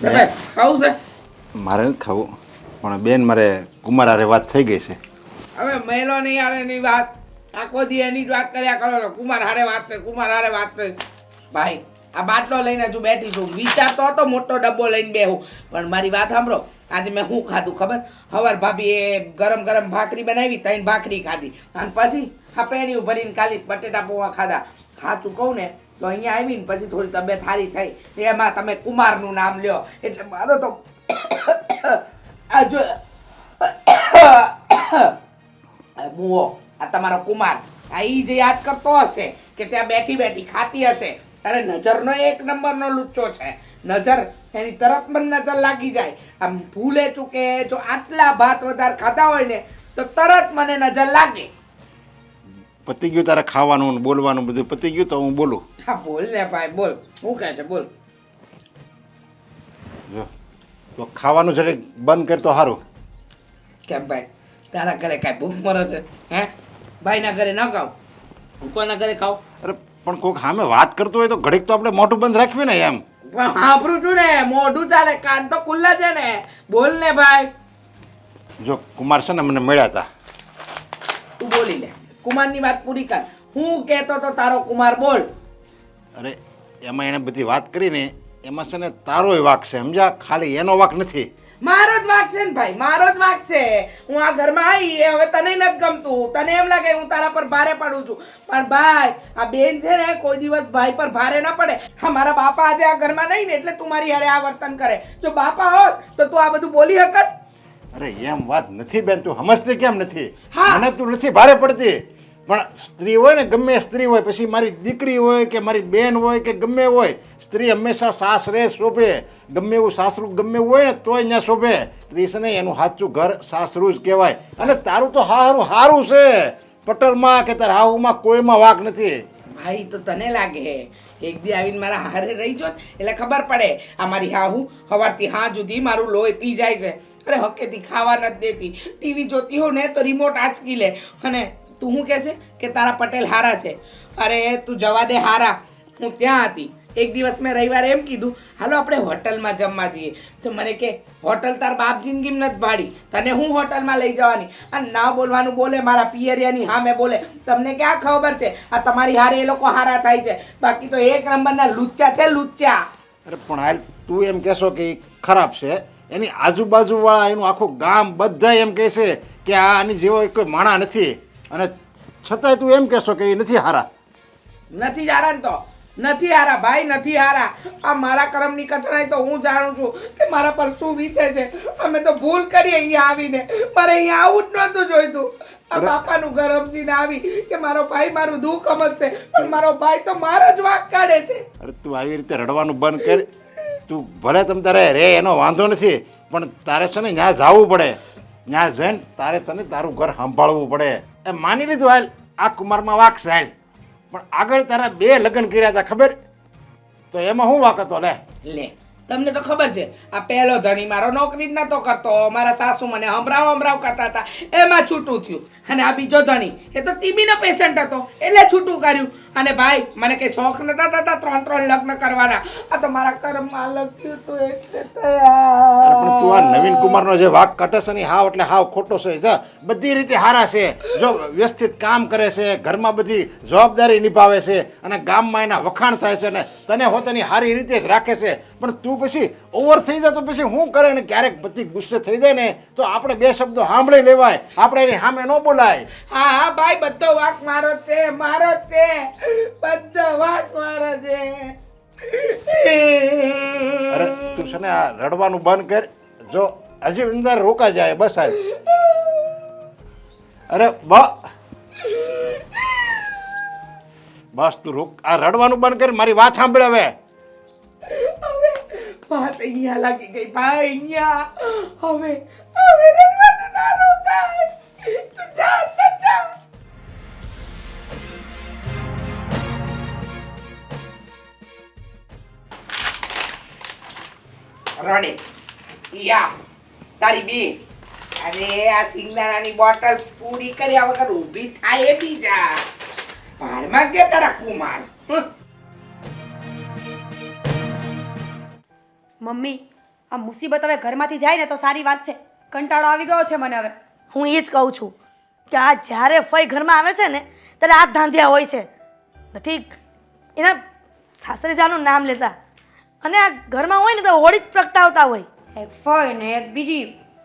ખાવું છે? મારે નથી ખાવું પણ બેન મારે કુમાર હારે વાત થઈ ગઈ છે. હવે મહિલો નહીં હારે ની વાત. આખો દી એની જ વાત કર્યા કરો છો. કુમાર હારે વાત થઈ કુમાર હારે વાત થઈ. ભાઈ આ બાટલો લઈને હજુ બેઠી છું. વિચારતો હતો મોટો ડબ્બો લઈને બેહું પણ મારી વાત સાંભળો. આજે મેં શું ખાધું ખબર? હવાર ભાભી એ ગરમ ગરમ ભાખરી બનાવી ત્રણ ભાખરી ખાધી. અને પછી આ પેણીઓ ભરીને ખાલી બટેટા પૌવા ખાધા. સાચું કહું ને તો અહીંયા આવીને પછી થોડી તબિયત સારી થઈ. એમાં તમે કુમારનું નામ લ્યો. એટલે મારો તો આ જો મુઓ આ તમારો કુમાર. આ ઈ જે યાદ કરતો હશે કે ત્યાં બેઠી બેઠી ખાતી હશે. અરે નજરનો એક નંબરનો લુચ્ચો છે. નજર એની તરત મને નજર લાગી જાય. આમ ભૂલે ચૂકે જો આટલા ભાત વધારે ખાધા હોય ને, તો તરત મને નજર લાગે. પતી ગયું તારે ખાવાનું ને બોલવાનું બધું. પતી ગયું તો હું બોલું. હા બોલ ને ભાઈ બોલ. શું કહે છે બોલ. જો તો ખાવાનું જરીક બંધ કર તો સારું કેમ ભાઈ? તારા ઘરે કાંઈ ભૂખ મરે છે? હે? ભાઈના ઘરે ન ખાવ. હું કોના ઘરે ખાવ? અરે પણ કોઈક સામે વાત કરતું હોય તો ઘડીક તો આપણે મોઢું બંધ રાખવી ને એમ. સાંભળું છું ને મોઢું ચાલે કાન તો ખુલ્લા છે ને. બોલ ને ભાઈ. જો કુમાર છે ને મને મળ્યા હતા તું બોલી લે. કુમારની વાત પૂરી કર. હું કહેતો તો તારો કુમાર બોલ. અરે એમાં એણે બધી વાત કરીને એમાં છે ને તારોય વાક છે સમજ્યા? ખાલી એનો વાક નથી. મારો જ વાક છે ને ભાઈ મારો જ વાક છે. હું આ ઘરમાં આવી એ હવે તને નથી ગમતું. તને એમ લાગે હું તારા પર ભારે પડું છું. પણ ભાઈ આ બેન છે ને કોઈ દિવસ ભાઈ પર ભારે ના પડે. હા મારા બાપા આજે આ ઘરમાં નહીં ને એટલે તું મારી હારે આ વર્તન કરે. જો બાપા હોત તો તું આ બધું બોલી હકત અરે એમ વાત નથી બેન તું સમજતી કેમ નથી. મને તું નથી ભારે પડતી. પણ સ્ત્રી હોય ને ગમે સ્ત્રી હોય પછી મારી દીકરી હોય કે મારી બેન હોય કે ગમે હોય સ્ત્રી હંમેશા સાસરે શોભે. ગમે એવું સાસરું ગમે એવું હોય ને તોય ત્યાં શોભે. સ્ત્રી છે ને એનું સાચું ઘર સાસરું જ કહેવાય. અને તારું તો હારું હારું છે. પટલમાં કે તારા હાહુમાં કોઈમાં વાક નથી. ભાઈ તો તને લાગે એક દી આવીને મારા હારે રહી જો એટલે ખબર પડે આ મારી હા હું સવારથી હા જુદી મારું લોહી પી જાય છે. અરે હકેતી ખાવા નથી દેતી. ટીવી જોતી હો ને તો રિમોટ આંચકી લે. અને તું શું કહે છે? કે તારા પટેલ હારા છે. અરે તું જવા દે હારા. હું ત્યાં હતી. એક દિવસ મેં રવિવારે એમ કીધું, હાલો, આપણે હોટલમાં જમવા જઈએ. તો મને કે, હોટલ તાર બાપ જિંદગી નથી ભાડી. તને હું હોટલમાં લઈ જવાની? અને ના બોલવાનું બોલે, મારા પિયરિયાની મેં બોલે. તમને ક્યાં ખબર છે? આ તમારી હારે એ લોકો હારા થાય છે. બાકી તો એક નંબરના લુચ્ચા છે લુચ્ચા. અરે પણ હાલ તું એમ કહેશો કે ખરાબ છે. એની આજુબાજુવાળા એનું આખું ગામ બધા એમ કહે છે કે આ આની જેવો કોઈ માણા નથી. અને છતાંય તું એમ કહેશો કે એ નથી હારા. નથી હારા ને તો? નથી હારા ભાઈ નથી હારા. આ મારા કર્મની કઠણાઈ તો હું જાણું છું કે મારા પર શું વીતે છે. અમે તો ભૂલ કરી અહીંયા આવીને. મારે અહીંયા આવું જ નહોતું જોઈતું. આ. બાપાનું ઘર સમજીને આવી કે મારો ભાઈ મારું દુઃખ સમજશે પણ મારો ભાઈ તો મારો જ વાંક કાઢે છે. અરે તું આવી રીતે રડવાનું બંધ કર. તું ભલે તમ તારે રે, એનો વાંધો નથી, પણ તારે છે ને ત્યાં જવું પડે. ત્યાં જઈને તારે છે ને તારું ઘર સંભાળવું પડે. એ માની લીધું હાલ, આ કુમારમાં વાક સાહેબ પણ આગળ તારા બે લગ્ન કર્યા હતા ખબર? તો એમાં શું વાક હતો, લે. લે, તમને તો ખબર છે, આ પહેલો ધણી મારો નોકરી જ નતો કરતો, મારા સાસુ મને હમરાવ હમરાવ કરતા હતા, એમાં છૂટું થયું. અને આ બીજો ધણી, એ તો ટીબીનો પેશન્ટ હતો, એટલે છૂટું કર્યું. અને ભાઈ મને કઈ શોખ નતા થતા ત્રણ ત્રણ લગ્ન કરવાના. આ તો મારા કર્મમાં લખ્યું તું એટલે પણ તું આ. નવીન કુમારનો જે વાક કટે છે ને હાવ એટલે હાવ ખોટો છે. જા બધી રીતે હારા છે. જો વ્યવસ્થિત કામ કરે છે ઘરમાં બધી જવાબદારી નિભાવે છે અને ગામમાં એના વખાણ થાય છે ને તને હોતની સારી રીતે જ રાખે છે. પણ તું પછી ઓવર થઈ જાય તો પછી શું કરે ને? ક્યારેક બધી ગુસ્સે થઈ જાય ને તો આપણે બે શબ્દો સાંભળી લેવાય. આપણે એની સામે ન બોલાય. હા હા ભાઈ બધો વાક મારો છે મારો છે. બધો વાત મારે છે. અરે તું છે ને આ રડવાનું બંધ કર. જો હજી અંદર રોકા જાય બસ આ અરે બસ તું રોક. આ રડવાનું બંધ કર મારી વાત સાંભળ હવે. વાત અહીંયા લાગી ગઈ ભાઈ અહીંયા. હવે હવે રડે. યા તારી બી અરે આ સિંગદાણાની બોટલ પૂરી કર્યા વગર ઊભી થાય એ બીજા ભાડમાં કે તારા કુમાર. મમ્મી આ મુસીબત હવે ઘરમાંથી જાય ને તો સારી વાત છે. કંટાળો આવી ગયો છે મને હવે. હું એ જ કહું છું કે આ જ્યારે ફઈ ઘરમાં આવે છે ને ત્યારે આ જ ધાંધિયા હોય છે. નથી એના સાસરેજાનું નામ લેતા. અને આ ઘરમાં હોય ને તો હોળી જ પ્રગટાવતા હોય. એક ફોય ને એક બીજી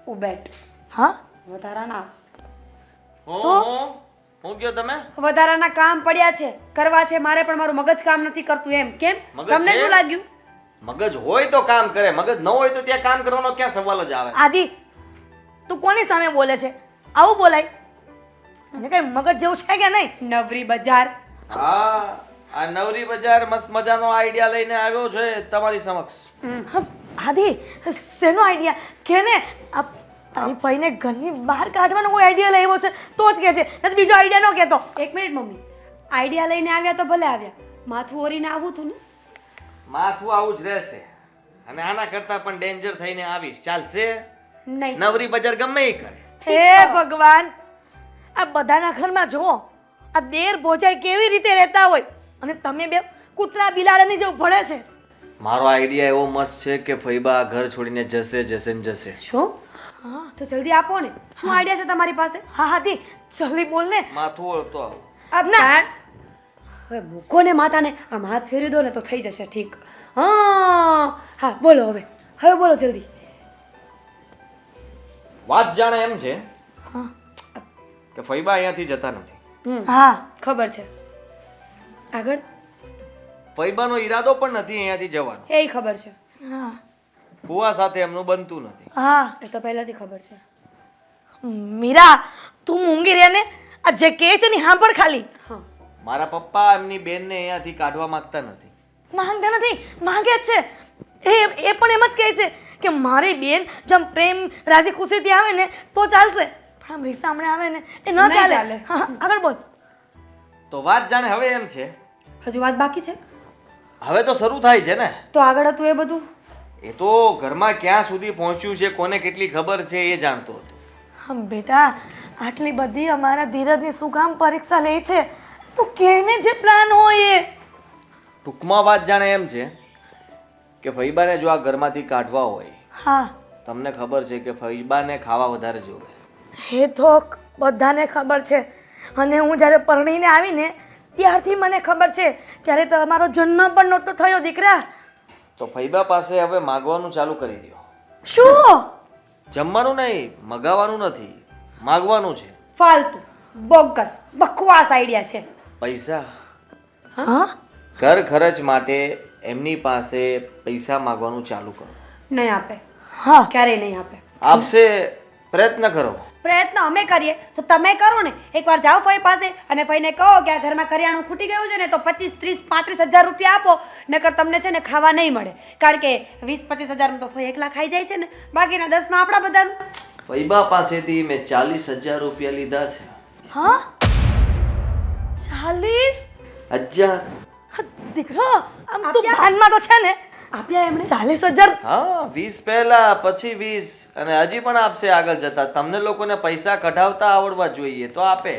ઉબેટ. હા? વધારાના. હું શું? હું હું ગયો તમે? વધારાના કામ પડ્યા છે કરવા છે મારે પણ મારું મગજ કામ નથી કરતું એમ. કેમ? મગજ તમને છે? શું લાગ્યું? મગજ હોય તો કામ કરે મગજ ન હોય તો ત્યાં કામ કરવાનો ક્યાં સવાલ જ આવે? આદિ તું કોની સામે બોલે છે? આવું બોલાય. અને કઈ મગજ જેવું છે કે નહીં? નવરી બજાર. હા. આ નવરી બજાર મસ્ત મજાનો આઈડિયા લઈને આવ્યો છે તમારી સમક્ષ. હા, આદિ શેનો આઈડિયા કે ને આ તારી ભાઈને ઘરની બહાર કાઢવાનો કોઈ આઈડિયા લાવ્યો છે? તો જ કે છે. નથી બીજો આઈડિયા ન કહેતો. એક મિનિટ મમ્મી. આઈડિયા લઈને આવ્યા તો ભલે આવ્યા. માથું ઓરીને આવું તું ને. માથું આવું જ રહેશે. અને આના કરતા પણ ડેન્જર થઈને આવીશ. ચાલશે? નહીં. નવરી બજાર ગમે એ કરે. હે ભગવાન આ બધાના ઘરમાં જુઓ આ દેર ભોજાઈ કેવી રીતે રહેતા હોય? અને તમે બે કૂતરા બિલાડાની જેવું ભળે છે. મારો આઈડિયા એવો મસ્ત છે કે ફૈબા આ ઘર છોડીને જશે જશે ને જશે. શું? હા તો જલ્દી આપો ને. શું આઈડિયા છે તમારી પાસે? હા હાથી જલ્દી બોલ ને. માથું ઓળખતો આવો. અબ ના. હવે મૂકો ને માતાને આમ હાથ ફેરવી દો ને તો થઈ જશે ઠીક. હા હા બોલો હવે. હવે બોલો જલ્દી. વાત જાણે એમ છે હા. કે ફૈબા અહીંયાથી જતા નથી. હમ. હા. ખબર છે. આગળ? ફૈબાનો ઈરાદો પણ નથી અહીંયાથી જવાનો. એ ખબર છે. હા. ફુવા સાથે એમનું બનતું નથી. હા. એ તો પહેલાથી ખબર છે. મીરા તું મૂંગી રહે ને? આ જે કે છે ને સાંભળ ખાલી. હા. મારા પપ્પા એમની બેનને અહીંયાથી કાઢવા માંગતા નથી. માંગતા નથી? માંગે જ છે. એ એ પણ એમ જ કહે છે કે મારી બેન જેમ પ્રેમ રાજી ખુશીથી આવે ને તો ચાલશે. પણ આમ રીસા હમણાં આવે ને એ ન ચાલે. હા હા, આગળ બોલ. તો વાત જાણે હવે એમ છે. હજુ વાત બાકી છે? હવે તો શરૂ થાય છે ને. તો આગળ હતું એ બધું? એ તો ઘરમાં ક્યાં સુધી પહોંચ્યું છે કોને કેટલી ખબર છે એ જાણતો હતો. હમ બેટા આટલી બધી અમારા ધીરજની શું કામ પરીક્ષા લે છે? તો કેને જે પ્લાન હોય એ? ટૂંકમાં વાત જાણે એમ છે કે ફૈબાને જો આ ઘરમાંથી કાઢવા હોય હા. તમને ખબર છે કે ફૈબાને ખાવા વધારે જોવે. હે તો બધાને ખબર છે. અને હું જ્યારે પરણીને આવીને ત્યારથી મને ખબર છે ત્યારે તમારો જન્મ પણ નહોતો થયો દીકરા. તો ફૈબા પાસે હવે માગવાનું ચાલુ કરી દો શું? જમવાનું નહીં મગાવવાનું નથી માગવાનું છે. ફાલતુ બોગસ બકવાસ આઈડિયા છે. પૈસા. હા? ઘર ખર્ચ માટે એમની પાસે પૈસા માગવાનું ચાલુ કરો. નહીં આપે. હા. ક્યારેય નહીં આપે. આપશે પ્રયત્ન કરો. પ્રયત્ન અમે કરીએ તો તમે કરો ને. એકવાર જાઓ ફઈ પાસે અને ફઈને કહો કે આ ઘરમાં કરિયાણું ખૂટી ગયું છે ને તો પચીસ ત્રીસ પાંત્રીસ હજાર રૂપિયા આપો. નકર તમને છે ને ખાવા નહીં મળે. કારણ કે વીસ પચીસ હજારમાં તો ફઈ એકલા ખાઈ જાય છે ને. બાકીના દસમાં આપણા બધાનું. ફઈબા પાસેથી મેં ચાલીસ હજાર રૂપિયા લીધા છે. હા? ચાલીસ? હજાર? દીકરો આમ તું ભાનમાં તો છે ને. આપ્યા એમણે? ચાલીસ હજાર? હા વીસ પહેલા પછી વીસ. અને હજી પણ આપશે આગળ જતા. તમને લોકોને પૈસા કઢાવતા આવડવા જોઈએ તો આપે.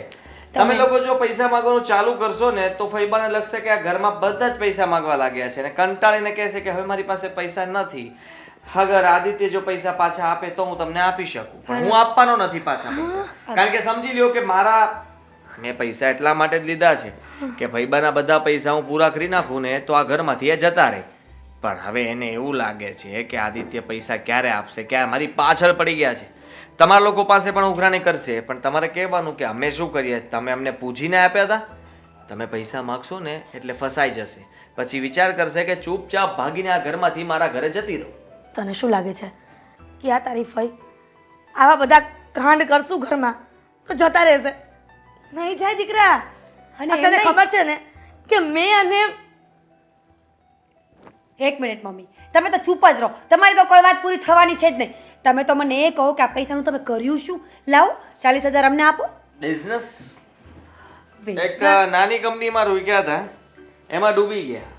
તમે લોકો જો પૈસા માંગવાનું ચાલુ કરશો ને તો ફૈબાને લાગશે કે આ ઘરમાં બધા જ પૈસા માંગવા લાગ્યા છે. અને કંટાળીને કહેશે કે હવે મારી પાસે પૈસા નથી. અગર આદિત્ય જો પૈસા પાછા આપે તો હું તમને આપી શકું. પણ હું આપવાનો નથી પાછા પૈસા. કારણ કે સમજી લ્યો કે મારા મેં પૈસા એટલા માટે જ લીધા છે કે ભાઈબાના બધા પૈસા હું પૂરા કરી નાખું ને તો આ ઘરમાંથી એ જતા રહે. પણ હવે એને એવું લાગે છે કે આદિત્ય પૈસા ક્યારે આપશે ક્યારે મારી પાછળ પડી ગયા છે. તમારા લોકો પાસે પણ ઉઘરાણી કરશે પણ તમારે કહેવાનું કે અમે શું કરીએ? તમે અમને પૂછીને આપ્યા હતા તમે પૈસા માગશો ને એટલે ફસાઈ જશે. પછી વિચાર કરશે કે ચૂપચાપ ભાગીને આ ઘરમાંથી મારા ઘરે જતી રહો. તને શું લાગે છે કે આ તારી ફઈ આવા બધા કાંડ કરશું ઘરમાં તો જતા રહેશે. નહીં જાય દીકરા. અને તને ખબર છે ને કે મેં અને એક મિનિટ મમ્મી. તમે તો ચૂપ જ રહો. તમારી તો કોઈ વાત પૂરી થવાની છે જ નહીં. તમે તો મને એ કહો કે આ પૈસાનું તમે કર્યું શું? લાવો ચાલીસ હજાર અમને આપો. બિઝનેસ? એક નાની કંપનીમાં રોક્યા હતા. એમાં ડૂબી ગયા.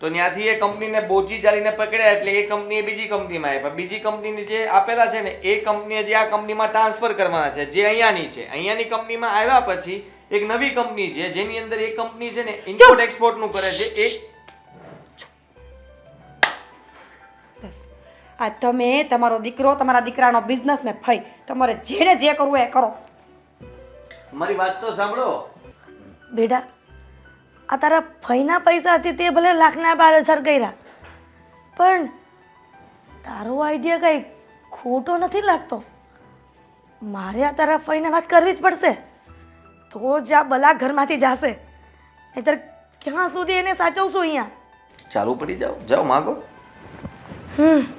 તો ત્યાંથી એ કંપનીને બોચી ચાલીને પકડ્યા એટલે એ કંપનીએ બીજી કંપનીમાં આપ્યા. બીજી કંપનીની જે આપેલા છે ને એ કંપનીએ જે આ કંપનીમાં ટ્રાન્સફર કરવાના છે જે અહીંયાની છે. અહીંયાની કંપનીમાં આવ્યા પછી એક નવી કંપની છે જેની અંદર એ કંપની છે ને ઇમ્પોર્ટ એક્સપોર્ટનું કરે છે એ આ તમે તમારો દીકરો તમારા દીકરાનો બિઝનેસ ને ફઈ તમારે જેને જે કરવું એ કરો. મારી વાત તો સાંભળો. બેટા આ તારા ફઈના પૈસાથી તે ભલે લાખના બાર હજાર કર્યા. પણ તારો આઈડિયા કંઈ ખોટો નથી લાગતો? મારે આ તારા ફઈને વાત કરવી જ પડશે. તો જ આ બલા ઘરમાંથી જાશે. નહીતર ક્યાં સુધી એને સાચવશું અહીંયા? ચાલુ પડી જાઓ. જાઓ માગો. હમ.